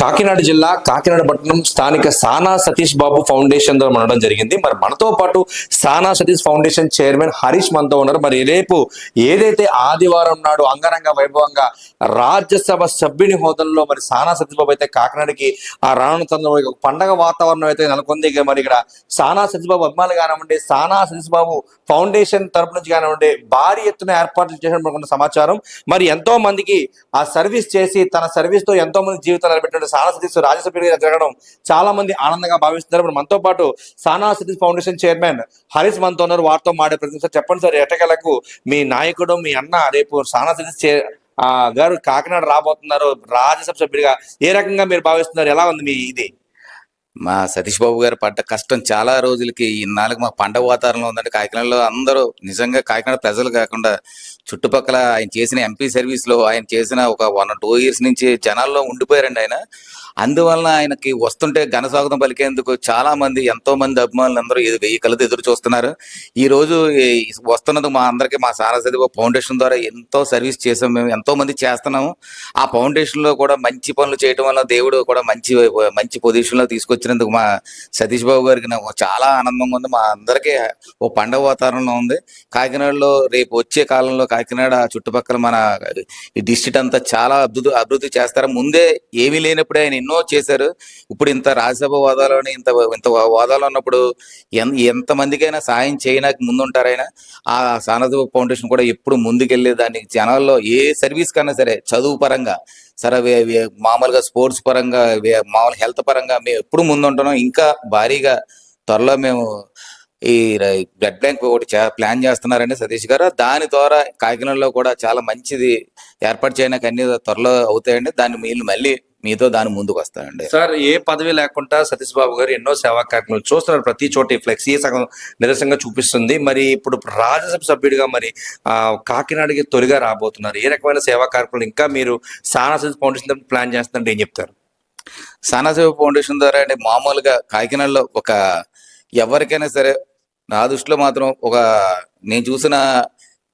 కాకినాడ జిల్లా కాకినాడ పట్టణం స్థానిక సానా సతీష్ బాబు ఫౌండేషన్ ద్వారా మనడం జరిగింది. మరి మనతో పాటు సానా సతీష్ ఫౌండేషన్ చైర్మన్ హరీష్ మనతో ఉన్నారు. మరి రేపు ఏదైతే ఆదివారం నాడు అంగరంగ వైభవంగా రాజ్యసభ సభ్యుని హోదంలో మరి సానా సతీష్ బాబు అయితే కాకినాడకి ఆ రానున్న తరుణంలో పండగ వాతావరణం అయితే నెలకొంది. మరి ఇక్కడ సానా సతీష్ బాబు అభిమానులు కానివ్వండి సానా సతీష్ బాబు ఫౌండేషన్ తరపు నుంచి కానివ్వండి భారీ ఎత్తున ఏర్పాట్లు చేసిన సమాచారం. మరి ఎంతో మందికి ఆ సర్వీస్ చేసి తన సర్వీస్తో ఎంతో మంది జీవితాలు నిలబెట్టిన సానా సతీష్ రాజ్యసభ్యుడిగా జరగడం చాలా మంది ఆనందంగా భావిస్తున్నారు. ఇప్పుడు మనతో పాటు సానా సతీష్ ఫౌండేషన్ చైర్మన్ హరీష్ మనతో ఉన్నారు. వారితో మాడే ప్రతి సార్ చెప్పండి సార్ ఎటకలకు మీ నాయకుడు మీ అన్న రేపు సానా సతీష్ గారు కాకినాడ రాబోతున్నారు. రాజ్యసభ సభ్యుడిగా ఏ రకంగా మీరు భావిస్తున్నారు? ఎలా ఉంది మీ ఇది? మా సతీష్ బాబు గారు పడ్డ కష్టం చాలా రోజులకి ఇన్నాళ్ళకి మా పండగ వాతావరణంలో ఉందంటే కాకినాడలో అందరూ నిజంగా కాకినాడ ప్రజలు కాకుండా చుట్టుపక్కల ఆయన చేసిన ఎంపీ సర్వీస్లో ఆయన చేసిన ఒక వన్ టూ ఇయర్స్ నుంచి జనాల్లో ఉండిపోయారండి ఆయన. అందువలన ఆయనకి వస్తుంటే ఘన స్వాగతం పలికేందుకు చాలా మంది ఎంతో మంది అభిమానులు అందరూ వెయ్యి కలతో ఎదురు చూస్తున్నారు. ఈ రోజు వస్తున్నందుకు మా అందరికి మా సారసతి ఫౌండేషన్ ద్వారా ఎంతో సర్వీస్ చేసాం మేము ఎంతో మంది చేస్తున్నాము. ఆ ఫౌండేషన్లో కూడా మంచి పనులు చేయడం వల్ల దేవుడు కూడా మంచి మంచి పొజిషన్లో వచ్చినందుకు మా సతీష్ బాబు గారికి నాకు చాలా ఆనందంగా ఉంది. మా అందరికీ ఓ పండగ వాతావరణం ఉంది. కాకినాడలో రేపు వచ్చే కాలంలో కాకినాడ చుట్టుపక్కల మన ఈ డిస్ట్రిక్ట్ అంతా చాలా అభివృద్ధి అభివృద్ధి చేస్తారు. ముందే ఏమీ లేనప్పుడు ఆయన ఎన్నో చేశారు. ఇప్పుడు ఇంత రాజ్యసభ హోదాలోని ఇంత ఇంత హోదాలో ఉన్నప్పుడు ఎన్- ఎంత మందికైనా సాయం చేయడానికి ముందుంటారు ఆయన. ఆ సానద ఫౌండేషన్ కూడా ఎప్పుడు ముందుకెళ్ళే దానికి జనాల్లో ఏ సర్వీస్ కన్నా సరే చదువు పరంగా సరే మామూలుగా స్పోర్ట్స్ పరంగా మామూలు హెల్త్ పరంగా మేము ఎప్పుడు ముందుంటున్నాం. ఇంకా భారీగా త్వరలో మేము ఈ బ్లడ్ బ్యాంక్ ఒకటి ప్లాన్ చేస్తున్నారండి సతీష్ గారు. దాని ద్వారా కాకినాడలో కూడా చాలా మంచిది ఏర్పాటు చేయడానికి అన్ని త్వరలో అవుతాయండి. దాన్ని మీరు మళ్ళీ మీతో దాని ముందుకు వస్తానండి. సార్ ఏ పదవి లేకుండా సతీష్ బాబు గారు ఎన్నో సేవా కార్యక్రమాలు చూస్తున్నారు. ప్రతి చోట ఫ్లెక్సీ సగం నిరసనగా చూపిస్తుంది. మరి ఇప్పుడు రాజ్యసభ సభ్యుడిగా మరి కాకినాడకి తొలిగా రాబోతున్నారు. ఏ రకమైన సేవా కార్యక్రమాలు ఇంకా మీరు సానా సతీష్ ఫౌండేషన్ ప్లాన్ చేస్తుంటే ఏం చెప్తారు? సానాసేవ ఫౌండేషన్ ద్వారా అంటే మామూలుగా కాకినాడలో ఒక ఎవరికైనా సరే నా దృష్టిలో మాత్రం ఒక నేను చూసిన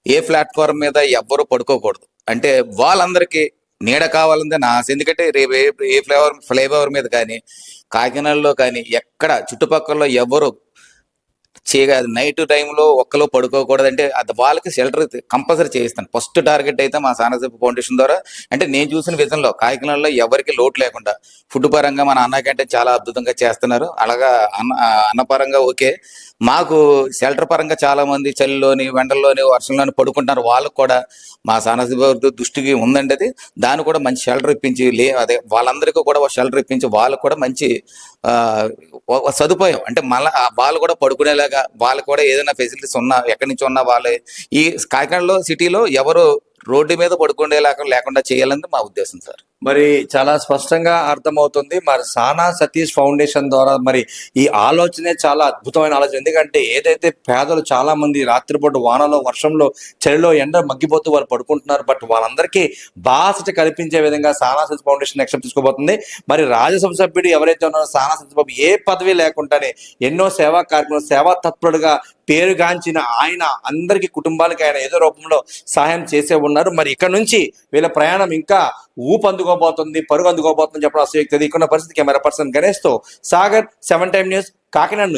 ఏ ప్లాట్ఫామ్ మీద ఎవ్వరూ పడుకోకూడదు. అంటే వాళ్ళందరికీ నీడ కావాలంటే నా ఆశ. ఎందుకంటే రేపు ఏ ఏ ఫ్లేవర్ మీద కానీ కాకినాడలో కానీ ఎక్కడ చుట్టుపక్కల ఎవరు చేయగా నైట్ టైంలో ఒక్కలో పడుకోకూడదు అంటే అది వాళ్ళకి షెల్టర్ కంపల్సరీ చేయిస్తాను. ఫస్ట్ టార్గెట్ అయితే మా సానసేపు ఫౌండేషన్ ద్వారా. అంటే నేను చూసిన విధంలో కాకినాడలో ఎవరికి లోటు లేకుండా ఫుడ్ పరంగా మన అన్న కంటే చాలా అద్భుతంగా చేస్తున్నారు. అలాగా అన్న అన్నపరంగా ఓకే. మాకు షెల్టర్ పరంగా చాలా మంది చలిలోని వెంటల్లోని వర్షంలోని పడుకుంటున్నారు. వాళ్ళకు కూడా మా సానసేపు దృష్టికి ఉందండి అది. దాన్ని కూడా మంచి షెల్టర్ ఇప్పించి లే అదే వాళ్ళందరికీ కూడా షెల్టర్ ఇప్పించి వాళ్ళకు కూడా మంచి సదుపాయం. అంటే మళ్ళా వాళ్ళు కూడా పడుకునేలాగా వాళ్ళకు కూడా ఏదైనా ఫెసిలిటీస్ ఉన్నా ఎక్కడి నుంచి ఉన్నా వాళ్ళే. ఈ కాకినాడలో సిటీలో ఎవరు రోడ్డు మీద పడుకునేలాగా లేకుండా చేయాలని మా ఉద్దేశం సార్. మరి చాలా స్పష్టంగా అర్థమవుతుంది. మరి సానా సతీష్ ఫౌండేషన్ ద్వారా మరి ఈ ఆలోచనే చాలా అద్భుతమైన ఆలోచన. ఎందుకంటే ఏదైతే పేదలు చాలా మంది రాత్రిపూట వానలో వర్షంలో చలిలో ఎండ మగ్గిపోతూ వాళ్ళు పడుకుంటున్నారు. బట్ వాళ్ళందరికీ బాసట కల్పించే విధంగా సానా సతీష్ ఫౌండేషన్ నెక్స్ట్ తీసుకోబోతుంది. మరి రాజ్యసభ సభ్యుడు ఎవరైతే ఉన్నారో సానా సతీష్ బాబు ఏ పదవి లేకుండానే ఎన్నో సేవా కార్యక్రమాలు సేవా తత్పరుడుగా పేరుగాంచిన ఆయన అందరికి కుటుంబాలకి ఆయన ఏదో రూపంలో సహాయం చేసే ఉన్నారు. మరి ఇక్కడ నుంచి వీళ్ళ ప్రయాణం ఇంకా ఊపందుకో అందుకోబోతుంది పరుగు అందుకోబోతుంది చెప్పడం అసలు ఇక్కడ పరిస్థితి camera person గణేష్తో Sagar seven time news Kakinada నుంచి.